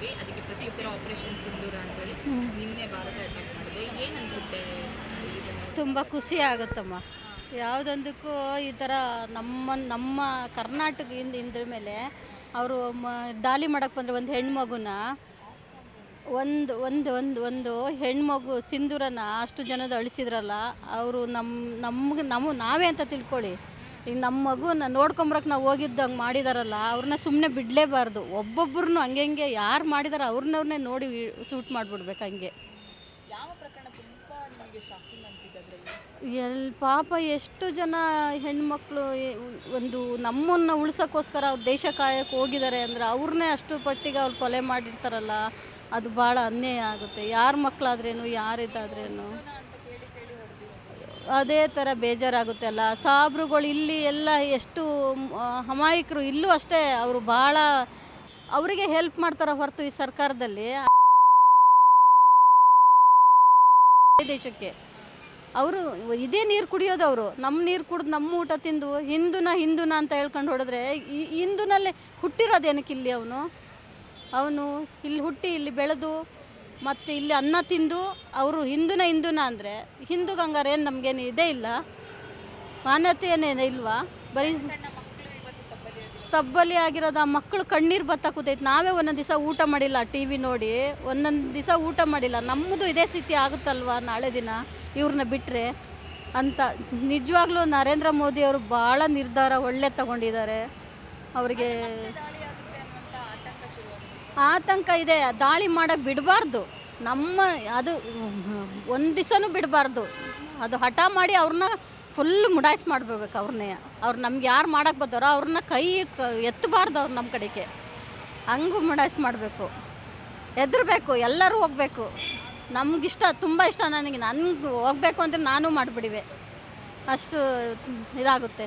ಮಾಡಿದ್ರಿ ಅದಕ್ಕೆ ಪ್ರತ್ಯುತ್ತರ ಆಪರೇಷನ್ ಸಿಂಧೂರ ಅಂತೇಳಿ ನಿನ್ನೆ ಭಾರತ ಅಟ್ಯಾಕ್ ಮಾಡಿದೆ. ಏನ್ ಅನ್ಸುತ್ತೆ ತುಂಬ ಖುಷಿ ಆಗುತ್ತಮ್ಮ. ಯಾವುದೊಂದಕ್ಕೂ ಈ ಥರ ನಮ್ಮ ನಮ್ಮ ಕರ್ನಾಟಕದಿಂದ ಇಂದ್ರ ಮೇಲೆ ಅವರು ಮ ಡಾಲಿ ಮಾಡಕ್ಕೆ ಬಂದರೆ ಒಂದು ಹೆಣ್ಮಗುನ ಒಂದು ಒಂದು ಒಂದು ಒಂದು ಹೆಣ್ಮಗು ಸಿಂಧೂರನ ಅಷ್ಟು ಜನದ ಅಳಿಸಿದ್ರಲ್ಲ ಅವರು ನಮ್ಮ ನಮ್ಗೆ ನಮ್ಮ ನಾವೇ ಅಂತ ತಿಳ್ಕೊಳ್ಳಿ. ಈಗ ನಮ್ಮ ಮಗುನ ನೋಡ್ಕೊಂಬರಕ್ಕೆ ನಾವು ಹೋಗಿದ್ದಂಗೆ ಮಾಡಿದಾರಲ್ಲ ಅವ್ರನ್ನ ಸುಮ್ಮನೆ ಬಿಡಲೇಬಾರ್ದು. ಒಬ್ಬೊಬ್ಬರನ್ನು ಹಂಗೆ ಹಂಗೆ ಯಾರು ಮಾಡಿದಾರೆ ಅವ್ರನ್ನವ್ರನ್ನೇ ನೋಡಿ ಸೂಟ್ ಮಾಡಿಬಿಡ್ಬೇಕು ಹಂಗೆ. ಎಲ್ಲಿ ಪಾಪ ಎಷ್ಟು ಜನ ಹೆಣ್ಮಕ್ಳು ಒಂದು ನಮ್ಮನ್ನು ಉಳ್ಸೋಕ್ಕೋಸ್ಕರ ಅವ್ರು ದೇಶ ಕಾಯಕ್ಕೆ ಹೋಗಿದ್ದಾರೆ ಅಂದರೆ ಅವ್ರನ್ನೇ ಅಷ್ಟು ಪಟ್ಟಿಗೆ ಅವ್ರು ಕೊಲೆ ಮಾಡಿರ್ತಾರಲ್ಲ ಅದು ಭಾಳ ಅನ್ಯಾಯ ಆಗುತ್ತೆ. ಯಾರ ಮಕ್ಕಳಾದ್ರೇನು ಯಾರಿದ್ದಾದ್ರೇನು ಅದೇ ಥರ ಬೇಜಾರಾಗುತ್ತೆ ಅಲ್ಲ. ಸಾಬ್ರುಗಳು ಇಲ್ಲಿ ಎಲ್ಲ ಎಷ್ಟು ಹಮಾಯಿಕರು ಇಲ್ಲೂ ಅಷ್ಟೇ ಅವರು ಭಾಳ ಅವರಿಗೆ ಹೆಲ್ಪ್ ಮಾಡ್ತಾರೆ ಹೊರತು ಈ ಸರ್ಕಾರದಲ್ಲಿ. ದೇಶಕ್ಕೆ ಅವರು ಇದೇ ನೀರು ಕುಡಿಯೋದು ಅವರು. ನಮ್ಮ ನೀರು ಕುಡಿದು ನಮ್ಮ ಊಟ ತಿಂದು ಹಿಂದೂನ ಹಿಂದೂನ ಅಂತ ಹೇಳ್ಕೊಂಡು ಹೊಡೆದ್ರೆ ಹಿಂದೂನಲ್ಲೇ ಹುಟ್ಟಿರೋದೇನಕ್ಕೆ ಇಲ್ಲಿ ಅವನು? ಅವನು ಇಲ್ಲಿ ಹುಟ್ಟಿ ಇಲ್ಲಿ ಬೆಳೆದು ಮತ್ತು ಇಲ್ಲಿ ಅನ್ನ ತಿಂದು ಅವರು ಹಿಂದೂನ ಹಿಂದೂನ ಅಂದರೆ ಹಿಂದೂ ಗಂಗಾರ ಏನು ನಮಗೇನು ಇದೇ ಇಲ್ಲ. ಮಾನ್ಯತೆಯೇನೇನು ಇಲ್ವಾ? ಬರೀ ತಬ್ಬಲಿ ಆಗಿರೋದು ಆ ಮಕ್ಕಳು ಕಣ್ಣೀರು ಬತ್ತ ಕೂತೈತೆ. ನಾವೇ ಒಂದೊಂದು ದಿವಸ ಊಟ ಮಾಡಿಲ್ಲ ಟಿ ವಿ ನೋಡಿ. ಒಂದೊಂದು ದಿವಸ ಊಟ ಮಾಡಿಲ್ಲ. ನಮ್ಮದು ಇದೇ ಸ್ಥಿತಿ ಆಗುತ್ತಲ್ವ ನಾಳೆ ದಿನ ಇವ್ರನ್ನ ಬಿಟ್ಟರೆ ಅಂತ ನಿಜವಾಗ್ಲೂ ನರೇಂದ್ರ ಮೋದಿ ಅವರು ಭಾಳ ನಿರ್ಧಾರ ಒಳ್ಳೆ ತಗೊಂಡಿದ್ದಾರೆ. ಅವರಿಗೆ ದಾಳಿ ಆಗುತ್ತೆ ಅನ್ನುವಂತ ಆತಂಕ ಶುರುವಾಗಿದೆ ಆತಂಕ ಇದೆ, ದಾಳಿ ಮಾಡೋಕ್ಕೆ ಬಿಡಬಾರ್ದು. ನಮ್ಮ ಅದು, ಒಂದು ದಿವಸನೂ ಬಿಡಬಾರ್ದು. ಅದು ಹಠ ಮಾಡಿ ಅವ್ರನ್ನ ಫುಲ್ ಮುಡಾಯಿಸ್ ಮಾಡ್ಬಿಡ್ಬೇಕು ಅವ್ರನ್ನೇ ಅವ್ರು ನಮ್ಗೆ ಯಾರು ಮಾಡೋಕ್ಕೆ ಬರ್ತಾರೋ ಅವ್ರನ್ನ ಕೈ ಕ ಎತ್ತಬಾರ್ದು ಅವ್ರು ನಮ್ಮ ಕಡೆಗೆ. ಹಂಗೂ ಮುಡಾಯಿಸ್ ಮಾಡಬೇಕು. ಎದ್ರಬೇಕು ಎಲ್ಲರೂ ಹೋಗಬೇಕು. ನಮಗಿಷ್ಟ, ತುಂಬ ಇಷ್ಟ ನನಗೆ. ನನಗೆ ಹೋಗ್ಬೇಕು ಅಂದರೆ ನಾನು ಮಾಡಿಬಿಡಿವೆ. ಅಷ್ಟು ಇದಾಗುತ್ತೆ.